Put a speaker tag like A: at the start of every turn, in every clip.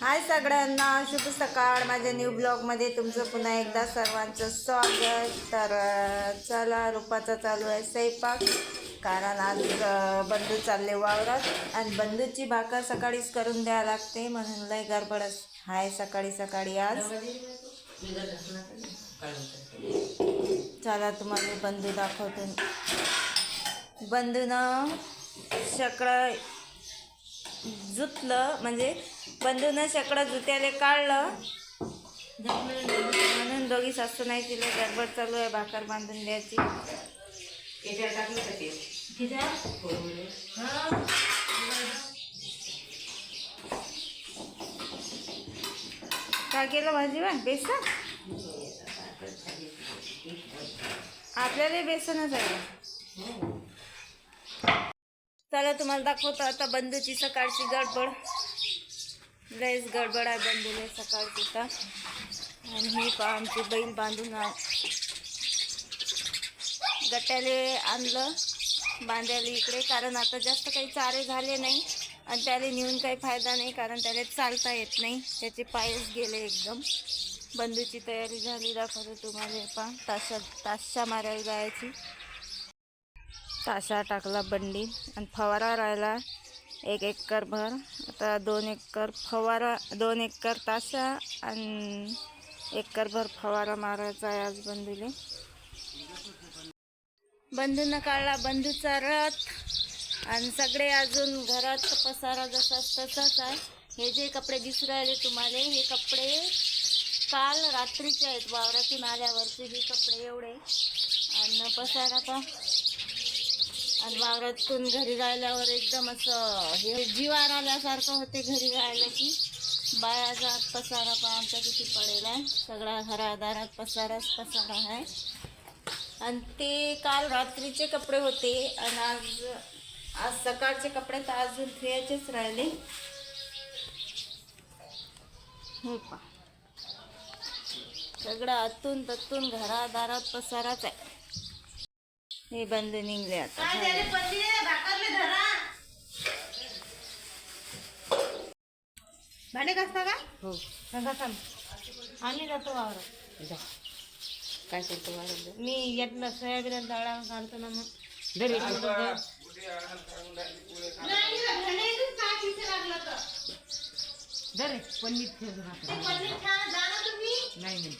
A: हाय सगळ्यांना शुभ सकाळ. माझ्या न्यू ब्लॉगमध्ये तुमचं पुन्हा एकदा सर्वांचं स्वागत. तर चला रुपाचा चालू आहे स्वयंपाक. कारण आज बंधू चालले वावरात. आणि बंधूची भाकर सकाळीच करून द्यावं लागते. म्हणून लय गडबड हाय सकाळी सकाळी आज. चला तुम्हाला बंधू दाखवतो. बंधूनं सकाळ जुतलं म्हणजे बंधूनं सगळं जुत्याले काढलं. म्हणून दोघी सासू नाही तिला गडबड चालू आहे भाकर बांधून द्यायची. काय केलं भाजी बा बेसन? आपल्याला बेसनच आहे. चला तुम्हाला दाखवतो आता बंधूची सकाळची गडबड. लयच गडबड आहे बंधूला सकाळची तर. आणि ही पहा आमची बैल बांधून गट्याले आणलं बांधायला इकडे कारण आता जास्त काही चारे झाले नाही. आणि त्याला नेऊन काही फायदा नाही कारण त्याला चालता येत नाही. त्याचे पायच गेले एकदम. बंधूची तयारी झाली दाखवतो तुम्हाला. पहा ताशा ताशा मारायला जायची. तासा टाकला बंडी आणि फवारा राहिला एक एकर भर. आता दोन एकर फवारा दोन एकर तासा आणि एकर भर फवारा मारायचा आहे आज बंधूले बंधूनं काढला बंधूचा रथ आणि सगळे अजून घरात पसारा जसा तसाच आहे. हे जे कपडे दिसू राहिले तुम्हाला हे कपडे काल रात्रीचे आहेत. वावरातून आल्यावरचे हे कपडे एवढे. आणि पसारा का आणि वावरातून घरी राहिल्यावर एकदम असं हे जीवार आल्यासारखं होते घरी जायला की. बाया पसारा पण आमचा किती पडेल आहे. सगळा घरादारात पसाराच पसारा आहे. आणि ते काल रात्रीचे कपडे होते आणि आज आज सकाळचे कपडे तर अजून धुयाचेच राहिले. हे पा सगळं आतून ततून घरादारात पसाराच आहे. हे बंद निघले आता.
B: भांडे घासता का?
A: हो.
B: सांगा सांग आम्ही जातो वावरात.
A: जा. काय करतो वारं
B: मी यातलं सोयाबीन डाळा घालतो ना मग. दरे पनीर ठेवून नाही नाही.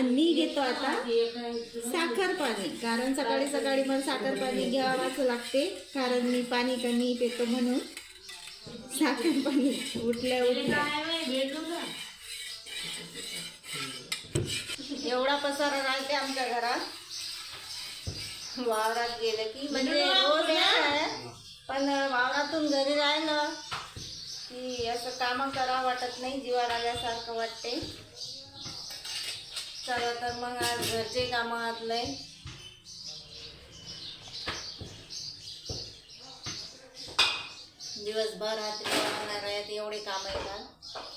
A: आणि मी घेतो आता साखर पाणी. कारण सकाळी सकाळी मला साखर पाणी घ्यावाच लागते. कारण मी पाणी कमी पितो म्हणून. साखर पाणी उठल्या उठल्या. एवढा पसारा राहते आमच्या घरात. वावरात गेलं की म्हणजे रोज पण वावरातून घरी राहिलं की असं कामं करावं वाटत नाही. जीवा आल्यासारखं वाटते. चला तर मग आज घरचे कामातले दिवसभर रात्री होणार आहेत एवढे काम येतात